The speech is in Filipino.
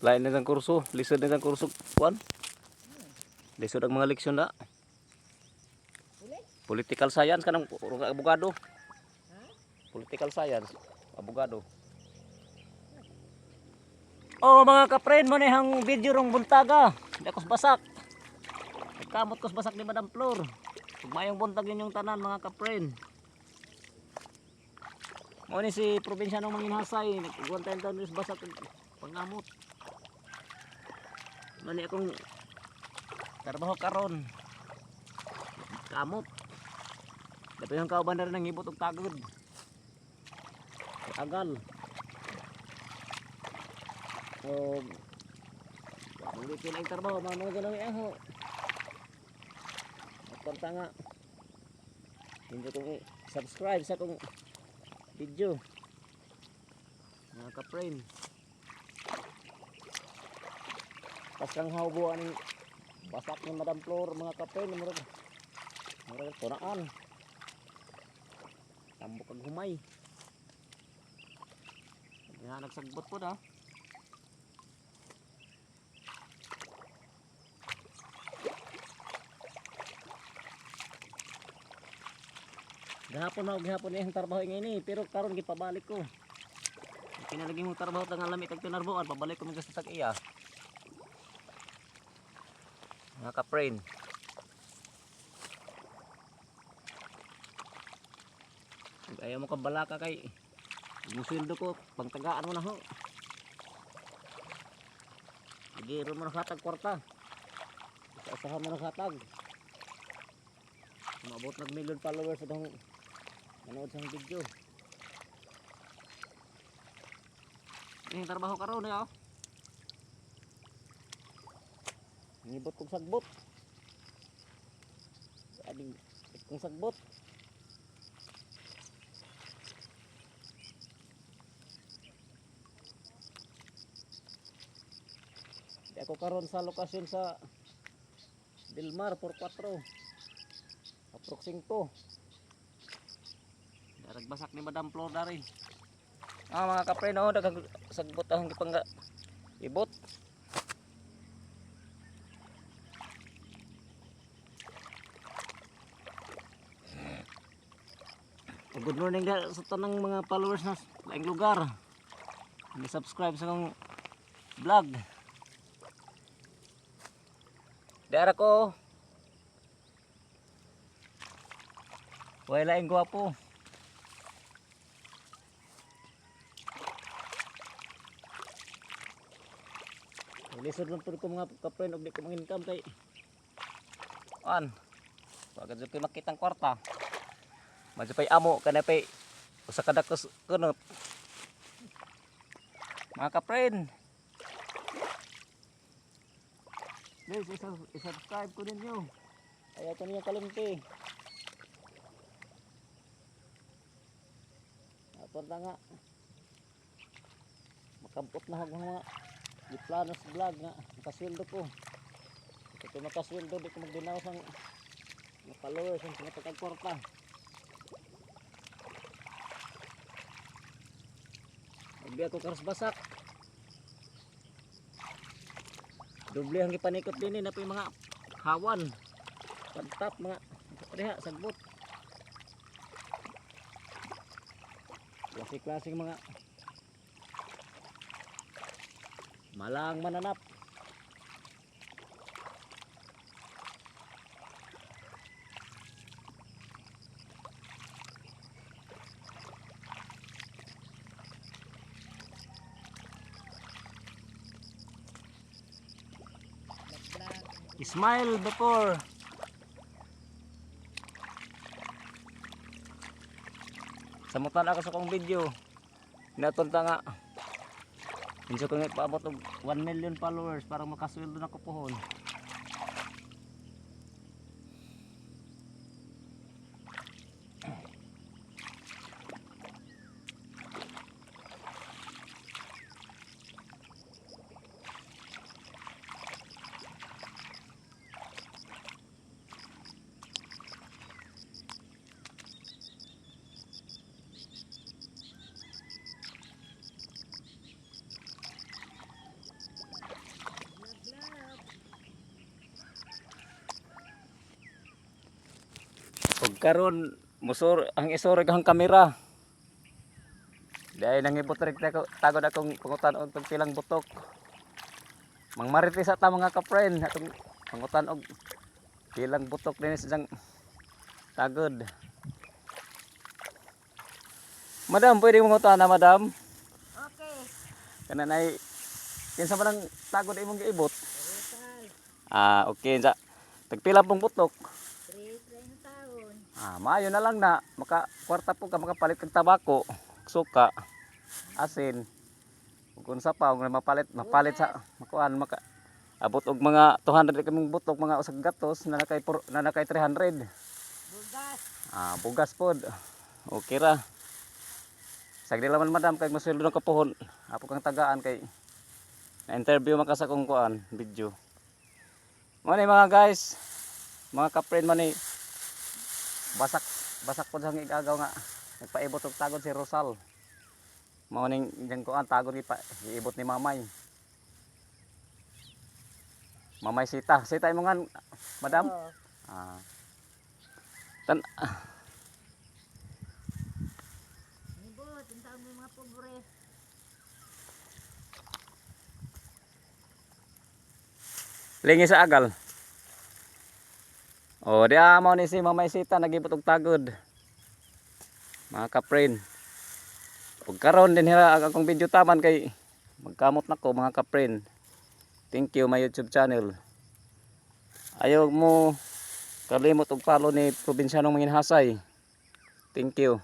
Lain na ng kurso, lisod na ng kurso, kuan. Lisod ang mga leksyon na. Political science kanang abogado. Political science, abogado. Oh mga kapren mo hang video rong buntaga. Di akos basak. Kamot kos basak ni Madam Flor. Mayong buntag inyong tanan mga kapren. Mo ni si probinsya ng manginhasay, nagkuguan tayo taon sa basak pangamot. Mani akong trabaho karon. Kamot. Dapat yung kauban na rin ang ibot og tagod. Tagal. O hindi pinay trabaho, mga mga ganang iyaho. At nga, hindi kong subscribe sa kong video. Mga ka-frame. Pas kang haubo aning basak ni Madam Flor mga ka-frame. Murag, murag tunaan. Tambok kag humay. Nga nagsagbot po na. Gahapon na gahapon na yung trabaho eh, pero karon gipabalik ko. Pinalagay mo trabaho tang alam itag tinarbuan, pabalik ko mga sa tag iya. Mga ka-prain. Ayaw mo kang balaka kay yung sweldo ko, pagtagaan mo na ho. Ron mo nakatag kwarta. Isa-isahan mo nakatag. Umabot nag million followers itong manood sa video. Ini trabaho karon eh oh. Ngibot kong sagbot. Ading kong sagbot. Di ako karon sa lokasyon sa Dilmar 44. Aproxing to. Daragbasak ni Madam Flor dari. Ah mga kapre no, dagang sagbot ang gipangga ibot. Good morning da sa tanang mga followers na laing lugar. Hindi subscribe sa akong vlog. Dara ko. Wala laing gwapo. Lisod lang po ko mga kapren og di ko mang-income kay an. Pagad kay makitang kwarta. Madyo pay amo kana pay usa ka dakos kunot. Mga kapren. Please, isubscribe ko ninyo. Ayaw ko niyo kalungti. Apunta nga. Makampot na ako mga Giplano sa vlog nga. Makasweldo ko. Ito makasweldo. Di ko magdinaw sa mga followers. Ang pinatagkagporta. Magbi ako karas basak. Doble ang ipanikot din eh. Napi mga hawan. Pagtap mga reha sagbot. Klase-klaseng mga malang mananap. Smile before. Samutan ako sa kong video. Natunta nga. Inso ko nga paabot og 1 million followers para makasweldo na ko. Pagkaron musor ang isurog ang kamera. Dahil nangibot rin tagod akong pangutan og pilang butok. Mang marites ta mga kapren atong pangutan og pilang butok din sa tagod. Madam, pwede mo na madam? Okay. Kana nay kinsa man ang tagod imong giibot? Ah, okay sa tagpila pong butok. Ah, maayo na lang na maka kwarta po ka makapalit kag tabako, suka, asin. Ug unsa pa ug mapalit mapalit sa makuan maka abot og mga 200 kaming butok mga usag gatos na nakay por- na nakay 300. Bugas. Ah, bugas pod. Okay ra. Sagdi laman madam kay masulod ng kapuhon. Apo kang tagaan kay na interview man ka sa kong kuan video. Mo mga guys, mga kapren man ni basak basak pod sa igagaw nga nagpaibot og tagod si Rosal. Mao ning diyang kuan tagod ni pa giibot ni Mamay. Mamay Sita. Sita imo nga madam? Oo. Ah. Tan Nibot. Ang taon mo mga pobre. Lingi sa agal. O, di amo ni si Mamay Sita nagibot og tagod. Mga kapren. Ug karon din hira ang akong video taman kay magkamot nako mga kapren. Thank you my YouTube channel. Ayaw mo kalimot og follow ni Probinsyanong Manginhasay. Thank you.